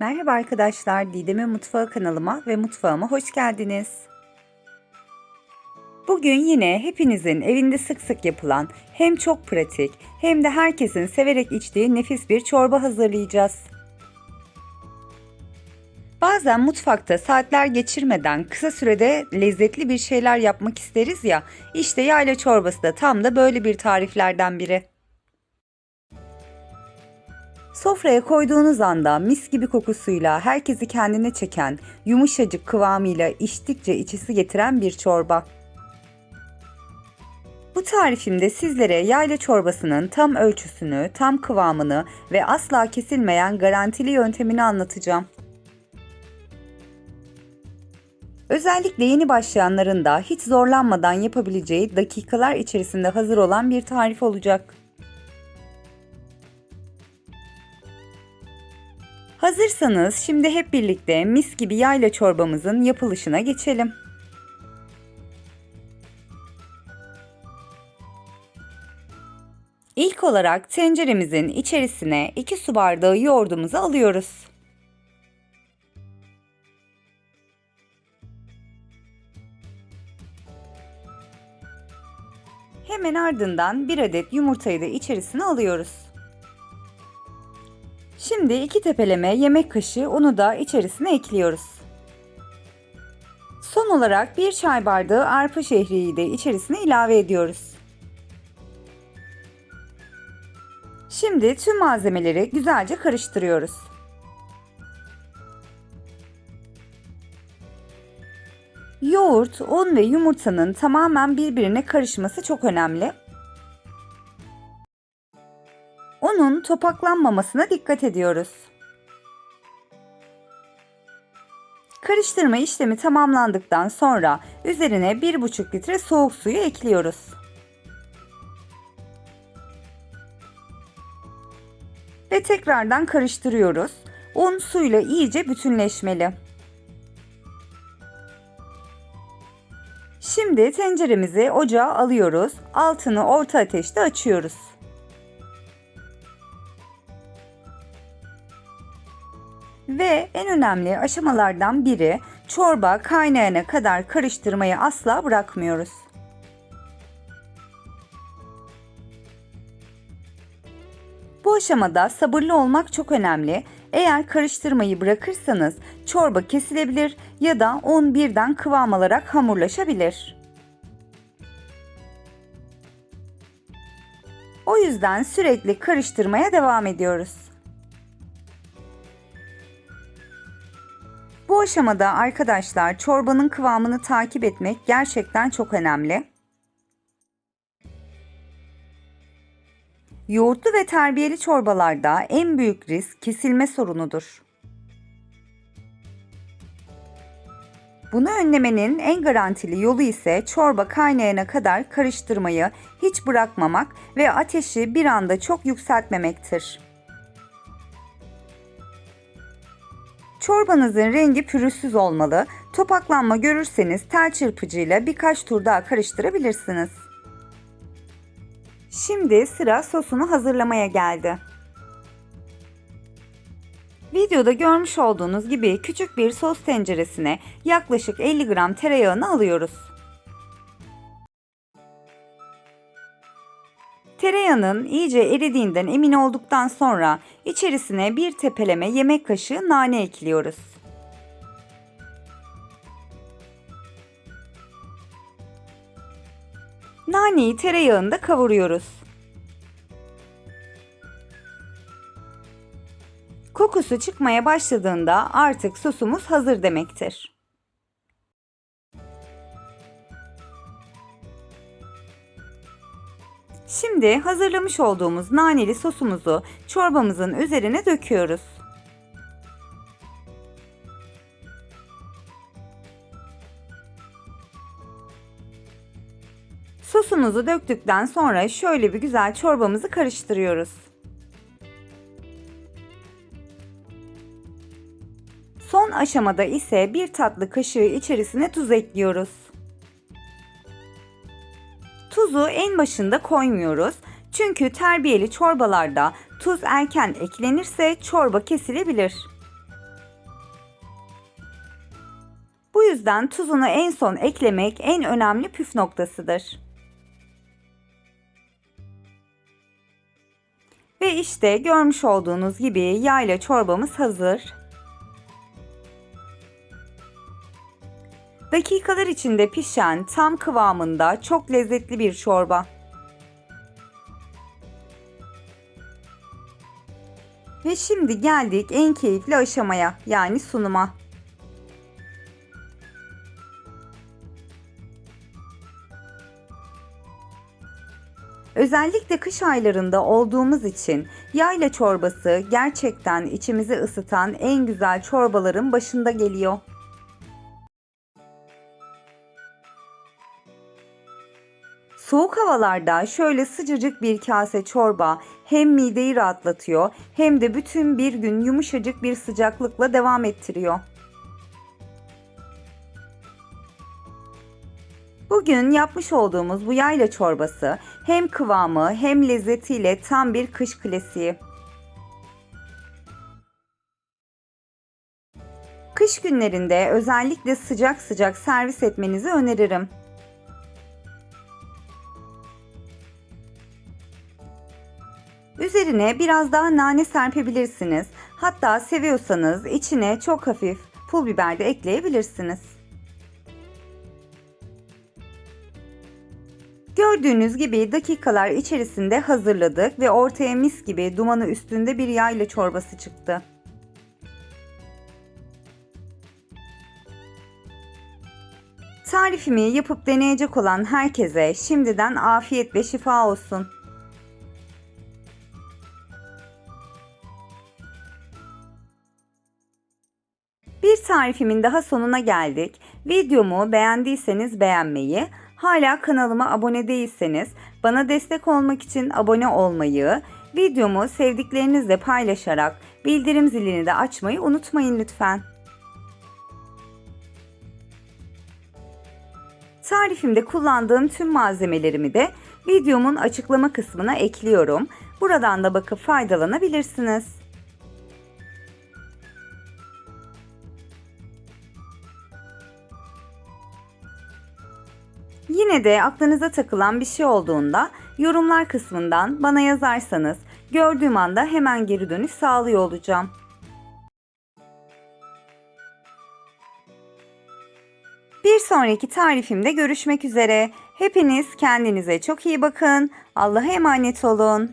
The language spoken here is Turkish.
Merhaba arkadaşlar, Didem'in Mutfağı kanalıma ve mutfağıma hoş geldiniz. Bugün yine hepinizin evinde sık sık yapılan hem çok pratik hem de herkesin severek içtiği nefis bir çorba hazırlayacağız. Bazen mutfakta saatler geçirmeden kısa sürede lezzetli bir şeyler yapmak isteriz ya, işte yayla çorbası da tam da böyle bir tariflerden biri. Sofraya koyduğunuz anda mis gibi kokusuyla herkesi kendine çeken, yumuşacık kıvamıyla içtikçe içisi getiren bir çorba. Bu tarifimde sizlere yayla çorbasının tam ölçüsünü, tam kıvamını ve asla kesilmeyen garantili yöntemini anlatacağım. Özellikle yeni başlayanların da hiç zorlanmadan yapabileceği dakikalar içerisinde hazır olan bir tarif olacak. Hazırsanız şimdi hep birlikte mis gibi yayla çorbamızın yapılışına geçelim. İlk olarak tenceremizin içerisine 2 su bardağı yoğurdumuzu alıyoruz. Hemen ardından bir adet yumurtayı da içerisine alıyoruz. Şimdi iki tepeleme yemek kaşığı unu da içerisine ekliyoruz. Son olarak bir çay bardağı arpa şehriyi de içerisine ilave ediyoruz. Şimdi tüm malzemeleri güzelce karıştırıyoruz. Yoğurt, un ve yumurtanın tamamen birbirine karışması çok önemli. Unun topaklanmamasına dikkat ediyoruz. Karıştırma işlemi tamamlandıktan sonra üzerine 1,5 litre soğuk suyu ekliyoruz. Ve tekrardan karıştırıyoruz. Un suyla iyice bütünleşmeli. Şimdi tenceremizi ocağa alıyoruz. Altını orta ateşte açıyoruz. Ve en önemli aşamalardan biri çorba kaynayana kadar karıştırmayı asla bırakmıyoruz. Bu aşamada sabırlı olmak çok önemli. Eğer karıştırmayı bırakırsanız çorba kesilebilir ya da un birden kıvam alarak hamurlaşabilir. O yüzden sürekli karıştırmaya devam ediyoruz. Bu aşamada arkadaşlar çorbanın kıvamını takip etmek gerçekten çok önemli. Yoğurtlu ve terbiyeli çorbalarda en büyük risk kesilme sorunudur. Bunu önlemenin en garantili yolu ise çorba kaynayana kadar karıştırmayı hiç bırakmamak ve ateşi bir anda çok yükseltmemektir. Çorbanızın rengi pürüzsüz olmalı. Topaklanma görürseniz tel çırpıcıyla birkaç tur daha karıştırabilirsiniz. Şimdi sıra sosunu hazırlamaya geldi. Videoda görmüş olduğunuz gibi küçük bir sos tenceresine yaklaşık 50 gram tereyağını alıyoruz. Tereyağının iyice eridiğinden emin olduktan sonra içerisine bir tepeleme yemek kaşığı nane ekliyoruz. Naneyi tereyağında kavuruyoruz. Kokusu çıkmaya başladığında artık sosumuz hazır demektir. Şimdi hazırlamış olduğumuz naneli sosumuzu çorbamızın üzerine döküyoruz. Sosumuzu döktükten sonra şöyle bir güzel çorbamızı karıştırıyoruz. Son aşamada ise bir tatlı kaşığı içerisine tuz ekliyoruz tuzu en başında koymuyoruz. Çünkü terbiyeli çorbalarda tuz erken eklenirse çorba kesilebilir. Bu yüzden tuzunu en son eklemek en önemli püf noktasıdır. Ve işte görmüş olduğunuz gibi yayla çorbamız hazır. Dakikalar içinde pişen tam kıvamında çok lezzetli bir çorba. Ve şimdi geldik en keyifli aşamaya yani sunuma. Özellikle kış aylarında olduğumuz için yayla çorbası gerçekten içimizi ısıtan en güzel çorbaların başında geliyor. Soğuk havalarda şöyle sıcacık bir kase çorba hem mideyi rahatlatıyor hem de bütün bir gün yumuşacık bir sıcaklıkla devam ettiriyor. Bugün yapmış olduğumuz bu yayla çorbası hem kıvamı hem lezzetiyle tam bir kış klasiği. Kış günlerinde özellikle sıcak sıcak servis etmenizi öneririm. Üzerine biraz daha nane serpebilirsiniz. Hatta seviyorsanız içine çok hafif pul biber de ekleyebilirsiniz. Gördüğünüz gibi dakikalar içerisinde hazırladık ve ortaya mis gibi dumanı üstünde bir yayla çorbası çıktı. Tarifimi yapıp deneyecek olan herkese şimdiden afiyet ve şifa olsun. Bir tarifimin daha sonuna geldik. Videomu beğendiyseniz beğenmeyi, hala kanalıma abone değilseniz bana destek olmak için abone olmayı, videomu sevdiklerinizle paylaşarak bildirim zilini de açmayı unutmayın lütfen. Tarifimde kullandığım tüm malzemelerimi de videomun açıklama kısmına ekliyorum. Buradan da bakıp faydalanabilirsiniz. Yine de aklınıza takılan bir şey olduğunda yorumlar kısmından bana yazarsanız gördüğüm anda hemen geri dönüş sağlıyor olacağım. Bir sonraki tarifimde görüşmek üzere. Hepiniz kendinize çok iyi bakın. Allah'a emanet olun.